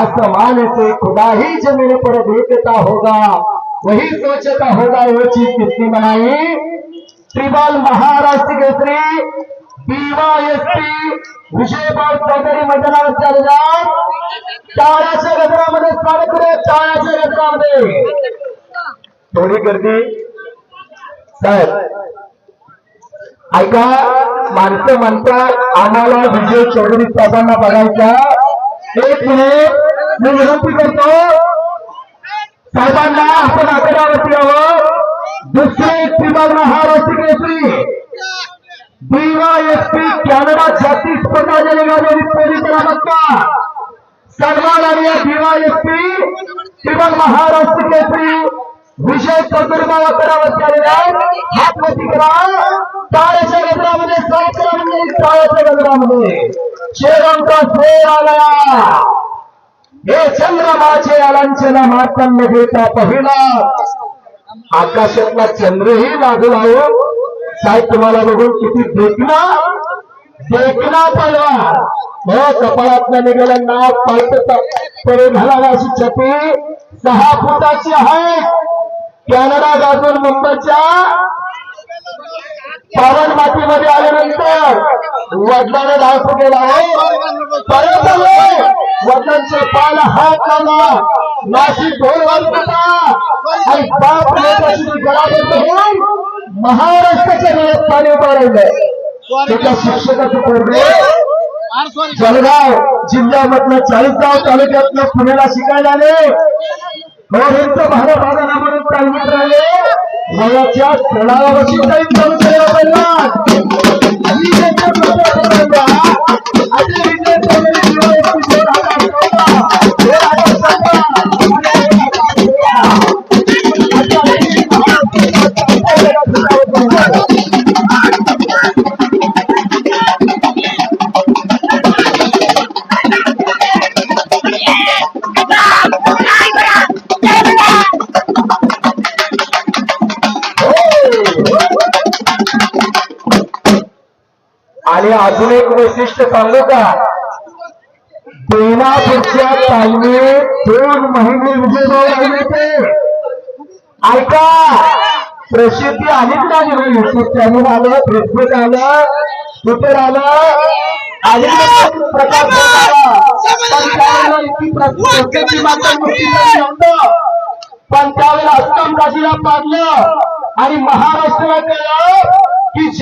आसमान से खुदा ही जमीन पर देखता होगा। वही सोचता होगा वो चीज किसने बनाई? त्रिबाल महाराष्ट्र के केसरी डीवायएसपी विजयपाल चौधरी मैदानावर चालला टाळ्याच्या गजरामध्ये स्वागत करूया टाळ्याच्या गजरामध्ये थोडी गर्दी। साहेब ऐका माणसं म्हणतात आम्हाला विजय चौधरी साहेबांना बघायचा। एक मिनिट। मी विनंती करतो साहेबांना आपण आकडावरती यावं दुसरे त्रिभाग महाराष्ट्र केसरी। डीवायएसपी कॅनडा छत्तीस स्पर्धा जलगावी पोलीस नमस्कार सन्मान आणि महाराष्ट्र केसरी। विषय चतुर्माला करावं आलेला हातवती करा। टाळ्याच्या गजरामध्ये करा म्हणजे गजरामध्ये। आला हे चंद्रमाचे अलांचना मातांना घेता पहिला. आकाशातला चंद्रही लागला हो साहेब तुम्हाला बघून किती देखना देखना पडला हो कपाळातनं निघालं नाव पाळत पडे घालावा अशी छपी. सहा फुटाची आहे. कॅनडा गाजून मुंबईच्या पावन मातीमध्ये आल्यानंतर वडिलांना धावतो गेला आहे. परत आलो वडिलांचे पाल हात लावला नाशिक ढोल वाजवला आणि बाप लेकाची गळाबंद होऊन महाराष्ट्राच्या वेळेत पाणी उभारवलं त्याच्या शिक्षकाचं पोरगे. जळगाव जिल्ह्यामधलं चाळीसगाव तालुक्यातलं पुण्याला शिकायला आले. हो यांचं भाडं भाडं चालवत राहिले. वयाच्या तळावरची काही चालू केलं आणि अजून एक वैशिष्ट्य सांगू का? देवापूरच्या तालमीत दोन महिने विजय ते ऐका प्रसिद्धी आलीच नाही युट्यूब चॅनल आलं फेसबुक आलं ट्विटर आलं? आणि पण त्यावेळेला इतकी प्रसिद्धी काशीला पाडलं आणि महाराष्ट्राला कळलं की